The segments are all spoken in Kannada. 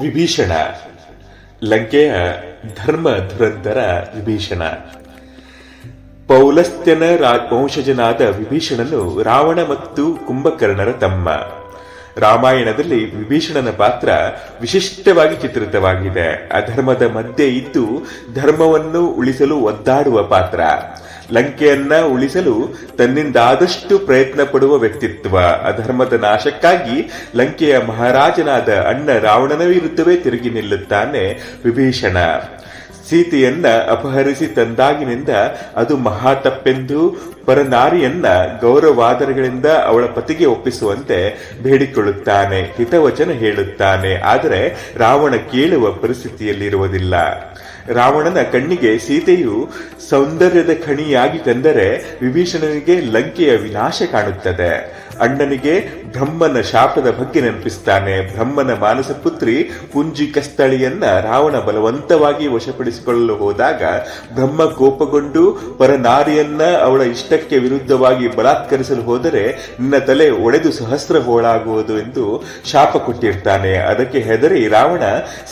ವಿಭೀಷಣ. ಲಂಕೆಯ ಧರ್ಮ ಧುರಂಧರ ವಿಭೀಷಣ. ಪೌಲಸ್ತ್ಯನ ವಂಶಜನಾದ ವಿಭೀಷಣನು ರಾವಣ ಮತ್ತು ಕುಂಭಕರ್ಣರ ತಮ್ಮ. ರಾಮಾಯಣದಲ್ಲಿ ವಿಭೀಷಣನ ಪಾತ್ರ ವಿಶಿಷ್ಟವಾಗಿ ಚಿತ್ರಿತವಾಗಿದೆ. ಅಧರ್ಮದ ಮಧ್ಯೆ ಇದ್ದು ಧರ್ಮವನ್ನು ಉಳಿಸಲು ಒದ್ದಾಡುವ ಪಾತ್ರ. ಲಂಕೆಯನ್ನ ಉಳಿಸಲು ತನ್ನಿಂದಾದಷ್ಟು ಪ್ರಯತ್ನ ಪಡುವ ವ್ಯಕ್ತಿತ್ವ. ಅಧರ್ಮದ ನಾಶಕ್ಕಾಗಿ ಲಂಕೆಯ ಮಹಾರಾಜನಾದ ಅಣ್ಣ ರಾವಣನ ವಿರುದ್ಧವೇ ತಿರುಗಿ ನಿಲ್ಲುತ್ತಾನೆ ವಿಭೀಷಣ. ಸೀತೆಯನ್ನ ಅಪಹರಿಸಿ ತಂದಾಗಿನಿಂದ ಅದು ಮಹಾ ತಪ್ಪೆಂದು ಪರನಾರಿಯನ್ನ ಗೌರವಾದರಗಳಿಂದ ಅವಳ ಪತಿಗೆ ಒಪ್ಪಿಸುವಂತೆ ಬೇಡಿಕೊಳ್ಳುತ್ತಾನೆ. ಹಿತವಚನ ಹೇಳುತ್ತಾನೆ. ಆದರೆ ರಾವಣ ಕೇಳುವ ಪರಿಸ್ಥಿತಿಯಲ್ಲಿರುವುದಿಲ್ಲ. ರಾವಣನ ಕಣ್ಣಿಗೆ ಸೀತೆಯು ಸೌಂದರ್ಯದ ಖಣಿಯಾಗಿ ಕಂದರೆ ವಿಭೀಷಣನಿಗೆ ಲಂಕೆಯ ವಿನಾಶ ಕಾಣುತ್ತದೆ. ಅಣ್ಣನಿಗೆ ಬ್ರಹ್ಮನ ಶಾಪದ ಬಗ್ಗೆ ನೆನಪಿಸ್ತಾನೆ. ಬ್ರಹ್ಮನ ಮಾನಸ ಪುತ್ರಿ ಪುಂಜಿ ಕಸ್ತಳಿಯನ್ನ ರಾವಣ ಬಲವಂತವಾಗಿ ವಶಪಡಿಸಿಕೊಳ್ಳಲು ಹೋದಾಗ ಬ್ರಹ್ಮ ಕೋಪಗೊಂಡು ಪರನಾರಿಯನ್ನ ಅವಳ ಇಷ್ಟಕ್ಕೆ ವಿರುದ್ಧವಾಗಿ ಬಲಾತ್ಕರಿಸಲು ಹೋದರೆ ನಿನ್ನ ತಲೆ ಒಡೆದು ಸಹಸ್ರ ಹೋಳಾಗುವುದು ಎಂದು ಶಾಪ ಕೊಟ್ಟಿರ್ತಾನೆ. ಅದಕ್ಕೆ ಹೆದರಿ ರಾವಣ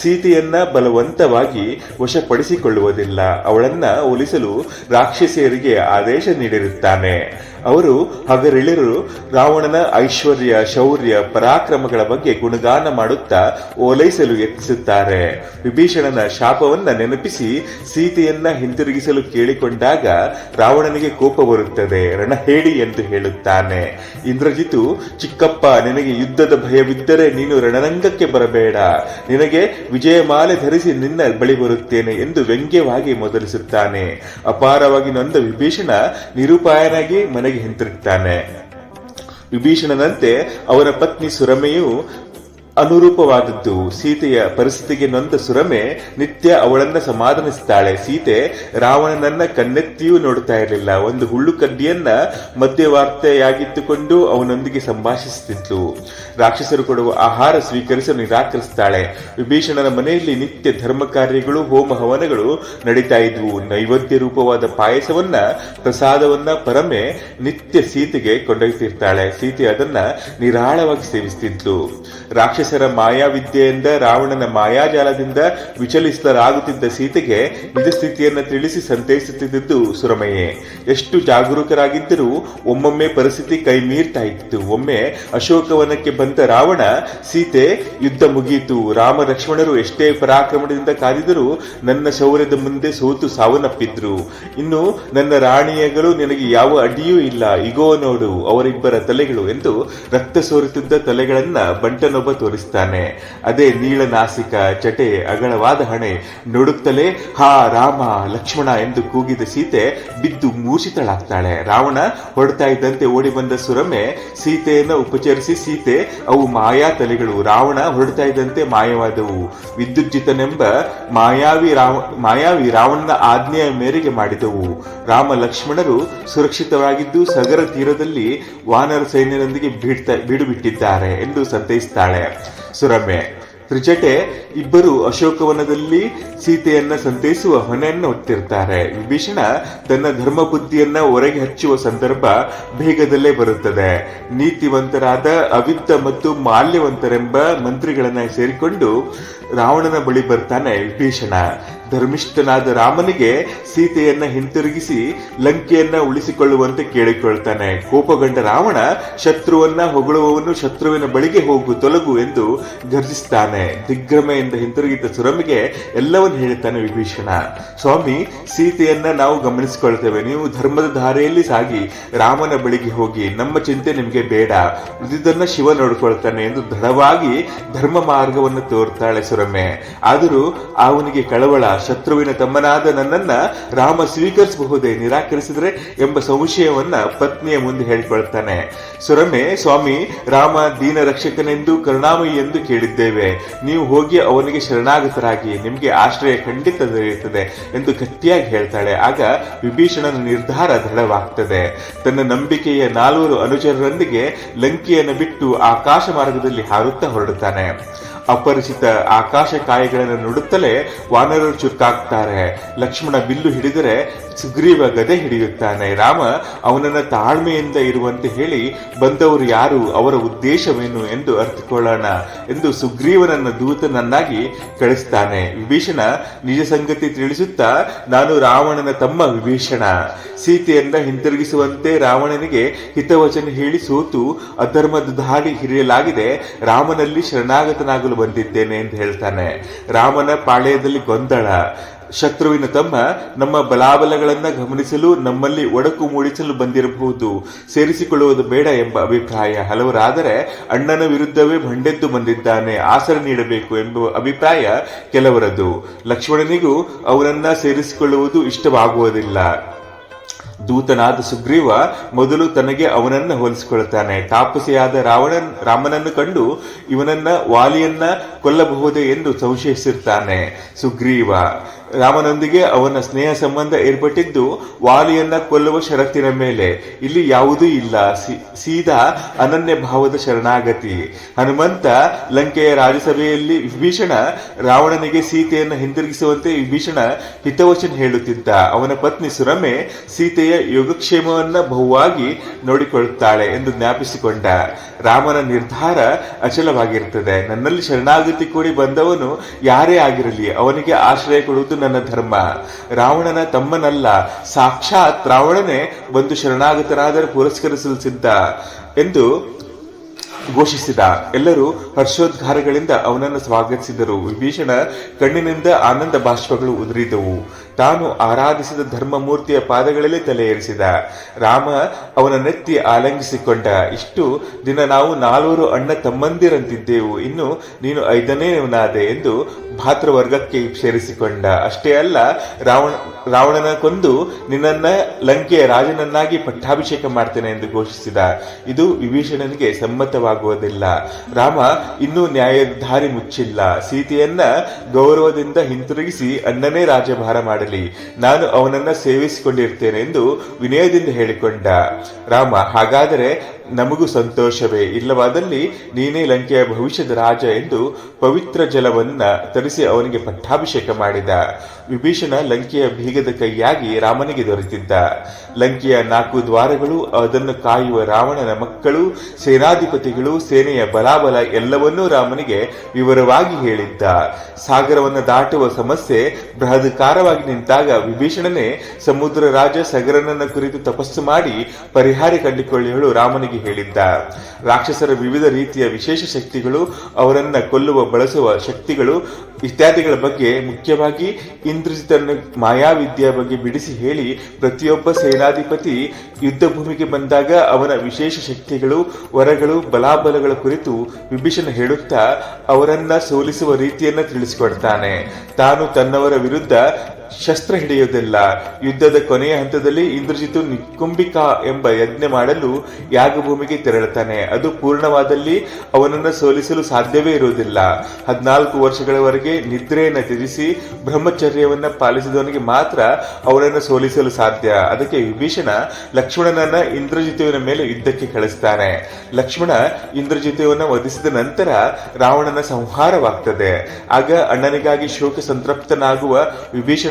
ಸೀತೆಯನ್ನ ಬಲವಂತವಾಗಿ ವಶಪಡಿಸಿಕೊಳ್ಳುವುದಿಲ್ಲ ಅವಳನ್ನ ಉಲಿಸಲು ರಾಕ್ಷಸಿಯರಿಗೆ ಆದೇಶ ನೀಡಿರುತ್ತಾನೆ. ಅವರು ಹಗರಿಳಿರು ರಾವಣನ ಐಶ್ವರ್ಯ, ಶೌರ್ಯ, ಪರಾಕ್ರಮಗಳ ಬಗ್ಗೆ ಗುಣಗಾನ ಮಾಡುತ್ತಾ ಓಲೈಸಲು ಯತ್ನಿಸುತ್ತಾರೆ. ವಿಭೀಷಣನ ಶಾಪವನ್ನ ನೆನಪಿಸಿ ಸೀತೆಯನ್ನ ಹಿಂತಿರುಗಿಸಲು ಕೇಳಿಕೊಂಡಾಗ ರಾವಣನಿಗೆ ಕೋಪ ಬರುತ್ತದೆ. ರಣಹೇಳಿ ಎಂದು ಹೇಳುತ್ತಾನೆ. ಇಂದ್ರಜಿತು, ಚಿಕ್ಕಪ್ಪ, ನಿನಗೆ ಯುದ್ಧದ ಭಯವಿದ್ದರೆ ನೀನು ರಣರಂಗಕ್ಕೆ ಬರಬೇಡ. ನಿನಗೆ ವಿಜಯಮಾಲೆ ಧರಿಸಿ ನಿನ್ನ ಬಳಿ ಬರುತ್ತೇನೆ. ಎಂದು ವ್ಯಂಗ್ಯವಾಗಿ ಮೊದಲಿಸುತ್ತಾನೆ. ಅಪಾರವಾಗಿ ನೊಂದ ವಿಭೀಷಣ ನಿರುಪಾಯನಾಗಿ ಮನೆಗೆ ಹಿಂತಿರುಗ್ತಾನೆ. ವಿಭೀಷಣನಂತೆ ಅವರ ಪತ್ನಿ ಸುರಮೆಯು ಅನುರೂಪವಾದದ್ದು. ಸೀತೆಯ ಪರಿಸ್ಥಿತಿಗೆ ನೊಂದ ಸುರಮೆ, ನಿತ್ಯ ಅವಳನ್ನ ಸಮಾಧಾನಿಸ್ತಾಳೆ. ಸೀತೆ ರಾವಣನನ್ನ ಕಣ್ಣೆತ್ತಿಯೂ ನೋಡ್ತಾ ಇರಲಿಲ್ಲ. ಒಂದು ಹುಳ್ಳು ಕಡ್ಡಿಯನ್ನ ಮಧ್ಯವರ್ತೆಯಾಗಿಟ್ಟುಕೊಂಡು ಅವನೊಂದಿಗೆ ಸಂಭಾಷಿಸುತ್ತಿದ್ಲು ರಾಕ್ಷಸರು ಕೊಡುವ ಆಹಾರ ಸ್ವೀಕರಿಸಲು ನಿರಾಕರಿಸ್ತಾಳೆ. ವಿಭೀಷಣನ ಮನೆಯಲ್ಲಿ ನಿತ್ಯ ಧರ್ಮ ಕಾರ್ಯಗಳು, ಹೋಮ ಹವನಗಳು ನಡೀತಾ ಇದ್ವು. ನೈವೇದ್ಯ ರೂಪವಾದ ಪಾಯಸವನ್ನ, ಪ್ರಸಾದವನ್ನ ಪರಮೆ ನಿತ್ಯ ಸೀತೆಗೆ ಕೊಂಡೊಯ್ತಿರ್ತಾಳೆ. ಸೀತೆ ಅದನ್ನ ನಿರಾಳವಾಗಿ ಸೇವಿಸ್ತಿದ್ಲು. ರಾಕ್ಷಸರ ಮಾಯಾವಿದ್ಯೆಯಿಂದ ರಾವಣನ ಮಾಯಾಜಾಲದಿಂದ ವಿಚಲಿಸಲಾಗುತ್ತಿದ್ದ ಸೀತೆಗೆ ನಿಜ ಸ್ಥಿತಿಯನ್ನು ತಿಳಿಸಿ ಸಂತೈಸುತ್ತಿದ್ದು ಸುರಮಯೇ. ಎಷ್ಟು ಜಾಗರೂಕರಾಗಿದ್ದರೂ ಒಮ್ಮೊಮ್ಮೆ ಪರಿಸ್ಥಿತಿ ಕೈ ಮೀರ್ತಾ ಇತ್ತು ಒಮ್ಮೆ ಅಶೋಕವನಕ್ಕೆ ಬಂದ ರಾವಣ, ಸೀತೆ, ಯುದ್ಧ ಮುಗಿಯಿತು ರಾಮ ಲಕ್ಷ್ಮಣರು ಎಷ್ಟೇ ಪರಾಕ್ರಮಣದಿಂದ ಕಾದಿದರೂ ನನ್ನ ಶೌರ್ಯದ ಮುಂದೆ ಸೋತು ಸಾವನ್ನಪ್ಪಿದ್ರು. ಇನ್ನು ನನ್ನ ರಾಣಿಯಗಳು ನಿನಗೆ ಯಾವ ಅಡಿಯೂ ಇಲ್ಲ. ಇಗೋ ನೋಡು ಅವರಿಬ್ಬರ ತಲೆಗಳು ಎಂದು ರಕ್ತ ಸೋರುತ್ತಿದ್ದ ತಲೆಗಳನ್ನ ಬಂಟನೊಬ್ಬ ತೋರಿಸ್ತಾನೆ ಅದೇ ನೀಳನಾಸಿಕ ಚಟೆ ಅಗಲವಾದ ಹಣೆ ನೋಡುತ್ತಲೇ, ಹಾ, ರಾಮ, ಲಕ್ಷ್ಮಣ ಎಂದು ಕೂಗಿದ ಸೀತೆ ಬಿದ್ದು ಮೂರ್ಛಿತಳಾಗ್ತಾಳೆ. ರಾವಣ ಹೊಡ್ತಾ ಇದ್ದಂತೆ ಓಡಿ ಬಂದ ಸುರಮೆ ಸೀತೆಯನ್ನ ಉಪಚರಿಸಿ, ಸೀತೆ, ಅವು ಮಾಯಾ ತಲೆಗಳು. ರಾವಣ ಹೊರಡ್ತಾ ಇದ್ದಂತೆ ಮಾಯವಾದವು. ವಿದ್ಯುಜ್ಜಿತನೆಂಬ ಮಾಯಾವಿ ರಾವ, ಮಾಯಾವಿ ರಾವಣನ ಆಜ್ಞೆಯ ಮೇರೆಗೆ ಮಾಡಿದವು. ರಾಮ ಲಕ್ಷ್ಮಣರು ಸುರಕ್ಷಿತವಾಗಿದ್ದು ಸಗರ ತೀರದಲ್ಲಿ ವಾನರ ಸೈನ್ಯದೊಂದಿಗೆ ಬೀಡ್ತಾ, ಬೀಡುಬಿಟ್ಟಿದ್ದಾರೆ ಎಂದು ಸಂತೈಸ್ತಾಳೆ. ಸುರಮೆ ತ್ರಿಜಟೆ ಇಬ್ಬರು ಅಶೋಕವನದಲ್ಲಿ ಸೀತೆಯನ್ನ ಸಂತೈಸುವ ಹೊನೆಯನ್ನು ಹೊತ್ತಿರ್ತಾರೆ. ವಿಭೀಷಣ ತನ್ನ ಧರ್ಮ ಬುದ್ಧಿಯನ್ನ ಹೊರಗೆ ಹಚ್ಚುವ ಸಂದರ್ಭ ಬೇಗದಲ್ಲೇ ಬರುತ್ತದೆ. ನೀತಿವಂತರಾದ ಅವಿತ್ತ ಮತ್ತು ಮಾಲ್ಯವಂತರೆಂಬ ಮಂತ್ರಿಗಳನ್ನ ಸೇರಿಕೊಂಡು ರಾವಣನ ಬಳಿ ಬರ್ತಾನೆ ವಿಭೀಷಣ. ಧರ್ಮಿಷ್ಠನಾದ ರಾಮನಿಗೆ ಸೀತೆಯನ್ನ ಹಿಂತಿರುಗಿಸಿ ಲಂಕೆಯನ್ನ ಉಳಿಸಿಕೊಳ್ಳುವಂತೆ ಕೇಳಿಕೊಳ್ತಾನೆ. ಕೋಪಗೊಂಡ ರಾವಣ ಶತ್ರುವನ್ನ ಹೊಗಳುವವನು ಶತ್ರುವಿನ ಬಳಿಗೆ ಹೋಗು ತೊಲಗು ಎಂದು ಗರ್ಜಿಸ್ತಾನೆ ದಿಗ್ಭ್ರಮೆಯಿಂದ ಹಿಂತಿರುಗಿದ ಸುರಮಿಗೆ ಎಲ್ಲವನ್ನು ಹೇಳುತ್ತಾನೆ ವಿಭೀಷಣ. ಸ್ವಾಮಿ, ಸೀತೆಯನ್ನ ನಾವು ಗಮನಿಸಿಕೊಳ್ತೇವೆ. ನೀವು ಧರ್ಮದ ಧಾರೆಯಲ್ಲಿ ಸಾಗಿ ರಾಮನ ಬಳಿಗೆ ಹೋಗಿ ನಮ್ಮ ಚಿಂತೆ ನಿಮಗೆ ಬೇಡ. ಉಳಿದನ್ನ ಶಿವ ನೋಡ್ಕೊಳ್ತಾನೆ ಎಂದು ದೃಢವಾಗಿ ಧರ್ಮ ಮಾರ್ಗವನ್ನು ತೋರ್ತಾಳೆ ಸುರಮೆ. ಆದರೂ ಅವನಿಗೆ ಕಳವಳ ಶತ್ರುವಿನ ತಮ್ಮನಾದ ನನ್ನನ್ನ ರಾಮ ಸ್ವೀಕರಿಸಬಹುದೇ? ನಿರಾಕರಿಸಿದ್ರೆ ಎಂಬ ಸಂಶಯವನ್ನ ಪತ್ನಿಯ ಮುಂದೆ ಹೇಳಿಕೊಳ್ತಾನೆ. ಸುರಮೆ, ಸ್ವಾಮಿ, ರಾಮ ದೀನ ರಕ್ಷಕನೆಂದು, ಕರುಣಾಮಯಿ ಎಂದು ಕೇಳಿದ್ದೇವೆ. ನೀವು ಹೋಗಿ ಅವನಿಗೆ ಶರಣಾಗತರಾಗಿ, ನಿಮಗೆ ಆಶ್ರಯ ಖಂಡಿತ ದೊರೆಯುತ್ತದೆ ಎಂದು ಗಟ್ಟಿಯಾಗಿ ಹೇಳ್ತಾಳೆ. ಆಗ ವಿಭೀಷಣನ ನಿರ್ಧಾರ ದೃಢವಾಗ್ತದೆ. ತನ್ನ ನಂಬಿಕೆಯ ನಾಲ್ವರು ಅನುಚರರೊಂದಿಗೆ ಲಂಕೆಯನ್ನು ಬಿಟ್ಟು ಆಕಾಶ ಮಾರ್ಗದಲ್ಲಿ ಹಾರುತ್ತಾ ಹೊರಡುತ್ತಾನೆ. ಅಪರಿಚಿತ ಆಕಾಶ ಕಾಯಿಗಳನ್ನು ನೋಡುತ್ತಲೇ ವಾನರರು ಚುರುಕಾಗ್ತಾರೆ. ಲಕ್ಷ್ಮಣ ಬಿಲ್ಲು ಹಿಡಿದರೆ ಸುಗ್ರೀವ ಗದೆ ಹಿಡಿಯುತ್ತಾನೆ. ರಾಮ ಅವನನ್ನ ತಾಳ್ಮೆಯಿಂದ ಇರುವಂತೆ ಹೇಳಿ ಬಂದವರು ಯಾರು, ಅವರ ಉದ್ದೇಶವೇನು ಎಂದು ಅರ್ಥಕೊಳ್ಳೋಣ ಎಂದು ಸುಗ್ರೀವನನ್ನ ದೂತನನ್ನಾಗಿ ಕಳಿಸ್ತಾನೆ. ವಿಭೀಷಣ ನಿಜ ಸಂಗತಿ ತಿಳಿಸುತ್ತಾ, ನಾನು ರಾವಣನ ತಮ್ಮ ವಿಭೀಷಣ. ಸೀತೆಯನ್ನ ಹಿಂತಿರುಗಿಸುವಂತೆ ರಾವಣನಿಗೆ ಹಿತವಚನ ಹೇಳಿ ಸೋತು, ಅಧರ್ಮದ ದಾಳಿ ಹಿರಿಯಲಾಗಿದೆ ರಾಮನಲ್ಲಿ ಶರಣಾಗತನಾಗಲು ಬಂದಿದ್ದೇನೆ ಎಂದು ಹೇಳ್ತಾನೆ. ರಾಮನ ಪಾಳೆಯದಲ್ಲಿ ಗೊಂದಲ ಶತ್ರುವಿನ ತಮ್ಮ ನಮ್ಮ ಬಲಾಬಲಗಳನ್ನ ಗಮನಿಸಲು ನಮ್ಮಲ್ಲಿ ಒಡಕು ಮೂಡಿಸಲು ಬಂದಿರಬಹುದು. ಸೇರಿಸಿಕೊಳ್ಳುವುದು ಬೇಡ ಎಂಬ ಅಭಿಪ್ರಾಯ ಹಲವರಾದರೆ ಅಣ್ಣನ ವಿರುದ್ಧವೇ ಬಂಡೆದ್ದು ಬಂದಿದ್ದಾನೆ, ಆಸರೆ ನೀಡಬೇಕು ಎಂಬ ಅಭಿಪ್ರಾಯ ಕೆಲವರದು. ಲಕ್ಷ್ಮಣನಿಗೂ ಅವರನ್ನ ಸೇರಿಸಿಕೊಳ್ಳುವುದು ಇಷ್ಟವಾಗುವುದಿಲ್ಲ. ದೂತನಾದ ಸುಗ್ರೀವ ಮೊದಲು ತನಗೆ ಅವನನ್ನ ಹೋಲಿಸಿಕೊಳ್ಳುತ್ತಾನೆ. ತಾಪಸಿಯಾದ ರಾವಣನ್, ರಾಮನನ್ನು ಕಂಡು ಇವನನ್ನ ವಾಲಿಯನ್ನ ಕೊಲ್ಲಬಹುದೇ ಎಂದು ಸಂಶಯಿಸಿರ್ತಾನೆ. ಸುಗ್ರೀವ ರಾಮನೊಂದಿಗೆ ಅವನ ಸ್ನೇಹ ಸಂಬಂಧ ಏರ್ಪಟ್ಟಿದ್ದು ವಾಲಿಯನ್ನ ಕೊಲ್ಲುವ ಷರತ್ತಿನ ಮೇಲೆ. ಇಲ್ಲಿ ಯಾವುದೂ ಇಲ್ಲ. ಸೀದಾ ಅನನ್ಯ ಭಾವದ ಶರಣಾಗತಿ. ಹನುಮಂತ ಲಂಕೆಯ ರಾಜಸಭೆಯಲ್ಲಿ ವಿಭೀಷಣ ರಾವಣನಿಗೆ ಸೀತೆಯನ್ನು ಹಿಂದಿರುಗಿಸುವಂತೆ ವಿಭೀಷಣ ಹಿತವಚನ ಹೇಳುತ್ತಿದ್ದ. ಅವನ ಪತ್ನಿ ಸುರಮೆ ಸೀತೆಯ ಯೋಗಕ್ಷೇಮವನ್ನ ಬಹುವಾಗಿ ನೋಡಿಕೊಳ್ಳುತ್ತಾಳೆ ಎಂದು ಜ್ಞಾಪಿಸಿಕೊಂಡ. ರಾಮನ ನಿರ್ಧಾರ ಅಚಲವಾಗಿರುತ್ತದೆ ನನ್ನಲ್ಲಿ ಶರಣಾಗತಿ ಕೂಡಿ ಬಂದವನು ಯಾರೇ ಆಗಿರಲಿ, ಅವನಿಗೆ ಆಶ್ರಯ ಕೊಡುವುದು ನನ್ನ ಧರ್ಮ. ರಾವಣನ ತಮ್ಮನಲ್ಲ. ಸಾಕ್ಷಾತ್ ರಾವಣನೇ ಬಂದು ಶರಣಾಗತನಾದರೆ ಪುರಸ್ಕರಿಸಲು ಸಿದ್ಧ. ಎಂದು ಘೋಷಿಸಿದ. ಎಲ್ಲರೂ ಹರ್ಷೋದ್ಗಾರಗಳಿಂದ ಅವನನ್ನು ಸ್ವಾಗತಿಸಿದರು. ವಿಭೀಷಣ ಕಣ್ಣಿನಿಂದ ಆನಂದ ಬಾಷ್ಪಗಳು ಉದುರಿದವು. ತಾನು ಆರಾಧಿಸಿದ ಧರ್ಮಮೂರ್ತಿಯ ಪಾದಗಳಲ್ಲಿ ತಲೆ ಏರಿಸಿದ. ರಾಮ ಅವನ ನೆತ್ತಿ ಆಲಂಗಿಸಿಕೊಂಡ. ಇಷ್ಟು ದಿನ ನಾವು ನಾಲ್ವರು ಅಣ್ಣ ತಮ್ಮಂದಿರಂತಿದ್ದೆವು. ಇನ್ನು ನೀನು ಐದನೇವನಾದೆ ಎಂದು ಭಾತೃವರ್ಗಕ್ಕೆ ಸೇರಿಸಿಕೊಂಡ. ಅಷ್ಟೇ ಅಲ್ಲ, ರಾವಣ, ರಾವಣನ ಕೊಂದು ನಿನ್ನನ್ನ ಲಂಕೆಯ ರಾಜನನ್ನಾಗಿ ಪಟ್ಟಾಭಿಷೇಕ ಮಾಡ್ತೇನೆ ಎಂದು ಘೋಷಿಸಿದ. ಇದು ವಿಭೀಷಣನಿಗೆ ಸಮ್ಮತವಾಗುವುದಿಲ್ಲ ರಾಮ ಇನ್ನೂ ನ್ಯಾಯಧಾರಿ ಮುಚ್ಚಿಲ್ಲ. ಸೀತೆಯನ್ನ ಗೌರವದಿಂದ ಹಿಂತಿರುಗಿಸಿ ಅಣ್ಣನೇ ರಾಜಭಾರ ಮಾಡಲಿ. ನಾನು ಅವನನ್ನ ಸೇವಿಸಿಕೊಂಡಿರ್ತೇನೆ ಎಂದು ವಿನಯದಿಂದ ಹೇಳಿಕೊಂಡ. ರಾಮ, ಹಾಗಾದರೆ ನಮಗೂ ಸಂತೋಷವೇ. ಇಲ್ಲವಾದಲ್ಲಿ ನೀನೇ ಲಂಕೆಯ ಭವಿಷ್ಯದ ರಾಜ ಎಂದು ಪವಿತ್ರ ಜಲವನ್ನ ತರಿಸಿ ಅವನಿಗೆ ಪಟ್ಟಾಭಿಷೇಕ ಮಾಡಿದ. ವಿಭೀಷಣ ಲಂಕೆಯ ಬೀಗದ ಕೈಯಾಗಿ ರಾಮನಿಗೆ ದೊರೆತಿದ್ದ. ಲಂಕೆಯ ನಾಲ್ಕು ದ್ವಾರಗಳು, ಅದನ್ನು ಕಾಯುವ ರಾವಣನ ಮಕ್ಕಳು, ಸೇನಾಧಿಪತಿಗಳು, ಸೇನೆಯ ಬಲಾಬಲ ಎಲ್ಲವನ್ನೂ ರಾಮನಿಗೆ ವಿವರವಾಗಿ ಹೇಳಿದ್ದ. ಸಾಗರವನ್ನು ದಾಟುವ ಸಮಸ್ಯೆ ಬೃಹದಕಾರವಾಗಿ ನಿಂತಾಗ ವಿಭೀಷಣನೇ ಸಮುದ್ರ ರಾಜ ಸಗರನನ್ನ ಕುರಿತು ತಪಸ್ಸು ಮಾಡಿ ಪರಿಹಾರ ಕಂಡುಕೊಳ್ಳಲು ರಾಮನಿಗೆ ಹೇಳಿದ್ದ. ರಾಕ್ಷಸರ ವಿವಿಧ ರೀತಿಯ ವಿಶೇಷ ಶಕ್ತಿಗಳು, ಅವರನ್ನ ಕೊಲ್ಲುವ, ಬಳಸುವ ಶಕ್ತಿಗಳು ಇತ್ಯಾದಿಗಳ ಬಗ್ಗೆ ಮುಖ್ಯವಾಗಿ ಇಂದ್ರಜಿತನ ಮಾಯಾವಿದ್ಯೆಯ ಬಗ್ಗೆ ಬಿಡಿಸಿ ಹೇಳಿ ಪ್ರತಿಯೊಬ್ಬ ಸೇನಾಧಿಪತಿ ಯುದ್ಧ ಭೂಮಿಗೆ ಬಂದಾಗ ಅವನ ವಿಶೇಷ ಶಕ್ತಿಗಳು, ವರಗಳು, ಬಲಾಬಲಗಳ ಕುರಿತು ವಿಭೀಷಣ ಹೇಳುತ್ತಾ ಅವರನ್ನ ಸೋಲಿಸುವ ರೀತಿಯನ್ನ ತಿಳಿಸಿಕೊಡ್ತಾನೆ. ತಾನು ತನ್ನವರ ವಿರುದ್ಧ ಶಸ್ತ್ರ ಹಿಡಿಯುವುದಿಲ್ಲ. ಯುದ್ಧದ ಕೊನೆಯ ಹಂತದಲ್ಲಿ ಇಂದ್ರಜಿತು ನಿಕುಂಬಿಕಾ ಎಂಬ ಯಜ್ಞ ಮಾಡಲು ಯಾಗಭೂಮಿಗೆ ತೆರಳುತ್ತಾನೆ. ಅದು ಪೂರ್ಣವಾದಲ್ಲಿ ಅವನನ್ನು ಸೋಲಿಸಲು ಸಾಧ್ಯವೇ ಇರುವುದಿಲ್ಲ. ಹದಿನಾಲ್ಕು ವರ್ಷಗಳವರೆಗೆ ನಿದ್ರೆಯನ್ನು ತಿರಿಸಿ ಬ್ರಹ್ಮಚರ್ಯವನ್ನು ಪಾಲಿಸಿದವನಿಗೆ ಮಾತ್ರ ಅವನನ್ನು ಸೋಲಿಸಲು ಸಾಧ್ಯ. ಅದಕ್ಕೆ ವಿಭೀಷಣ ಲಕ್ಷ್ಮಣನನ್ನ ಇಂದ್ರಜಿತುವಿನ ಮೇಲೆ ಯುದ್ಧಕ್ಕೆ ಕಳಿಸ್ತಾನೆ. ಲಕ್ಷ್ಮಣ ಇಂದ್ರಜಿತುವನ್ನ ವಧಿಸಿದ ನಂತರ ರಾವಣನ ಸಂಹಾರವಾಗ್ತದೆ. ಆಗ ಅಣ್ಣನಿಗಾಗಿ ಶೋಕ ಸಂತೃಪ್ತನಾಗುವ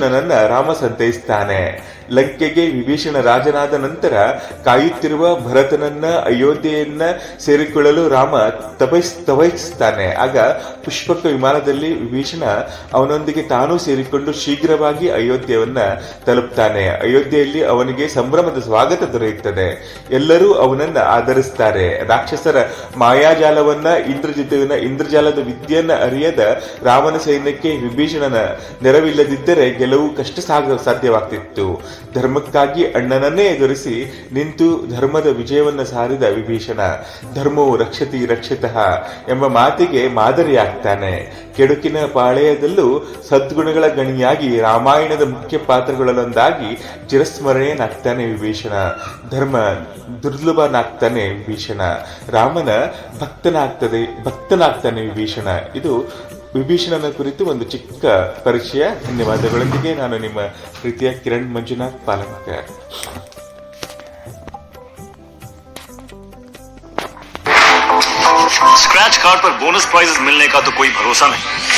ವಿಭೀಷಣನನ್ನ ರಾಮ ಸಂತೈಸ್ತಾನೆ. ಲಂಕೆಗೆ ವಿಭೀಷಣ ರಾಜನಾದ ನಂತರ ಕಾಯುತ್ತಿರುವ ಭರತನನ್ನ, ಅಯೋಧ್ಯೆಯನ್ನ ಸೇರಿಕೊಳ್ಳಲು ರಾಮ ತಪಸ್, ತವಹಿಸ್ತಾನೆ. ಆಗ ಪುಷ್ಪಕ ವಿಮಾನದಲ್ಲಿ ವಿಭೀಷಣ ಅವನೊಂದಿಗೆ ತಾನೂ ಸೇರಿಕೊಂಡು ಶೀಘ್ರವಾಗಿ ಅಯೋಧ್ಯೆಯನ್ನ ತಲುಪ್ತಾನೆ. ಅಯೋಧ್ಯೆಯಲ್ಲಿ ಅವನಿಗೆ ಸಂಭ್ರಮದ ಸ್ವಾಗತ ದೊರೆಯುತ್ತದೆ. ಎಲ್ಲರೂ ಅವನನ್ನ ಆಧರಿಸ್ತಾರೆ. ರಾಕ್ಷಸರ ಮಾಯಾಜಾಲವನ್ನ ಇಂದ್ರಜಿತುವಿನ ಇಂದ್ರಜಾಲದ ವಿದ್ಯೆಯನ್ನ ಅರಿಯದ ರಾಮನ ಸೈನ್ಯಕ್ಕೆ ವಿಭೀಷಣನ ನೆರವಿಲ್ಲದಿದ್ದರೆ ಗೆಲುವು ಕಷ್ಟ ಸಾಗ ಸಾಧ್ಯವಾಗ್ತಿತ್ತು. ಧರ್ಮಕ್ಕಾಗಿ ಅಣ್ಣನನ್ನೇ ಎದುರಿಸಿ ನಿಂತು ಧರ್ಮದ ವಿಜಯವನ್ನ ಸಾರಿದ ವಿಭೀಷಣ. ಧರ್ಮವು ರಕ್ಷತಿ ರಕ್ಷಿತಃ ಎಂಬ ಮಾತಿಗೆ ಮಾದರಿಯಾಗ್ತಾನೆ. ಕೆಡುಕಿನ ಪಾಳೆಯದಲ್ಲೂ ಸದ್ಗುಣಗಳ ಗಣಿಯಾಗಿ ರಾಮಾಯಣದ ಮುಖ್ಯ ಪಾತ್ರಗಳಲ್ಲೊಂದಾಗಿ ಚಿರಸ್ಮರಣೆಯನ್ನಾಗ್ತಾನೆ ವಿಭೀಷಣ. ಧರ್ಮ ದುರ್ಲಭನಾಗ್ತಾನೆ ವಿಭೀಷಣ. ರಾಮನ ಭಕ್ತನಾಗ್ತದೆ ಭಕ್ತನಾಗ್ತಾನೆ ವಿಭೀಷಣ. ಇದು ವಿಭೀಷಣನ ಕುರಿತು ಒಂದು ಚಿಕ್ಕ ಪರಿಚಯ ಧನ್ಯವಾದಗಳೊಂದಿಗೆ ನಾನು ನಿಮ್ಮ ಪ್ರೀತಿಯ ಕಿರಣ್ ಮಂಜುನಾಥ್ ಪಾಲಕರ್ स्क्रैच कार्ड पर बोनस प्राइजेस मिलने का तो कोई भरोसा नहीं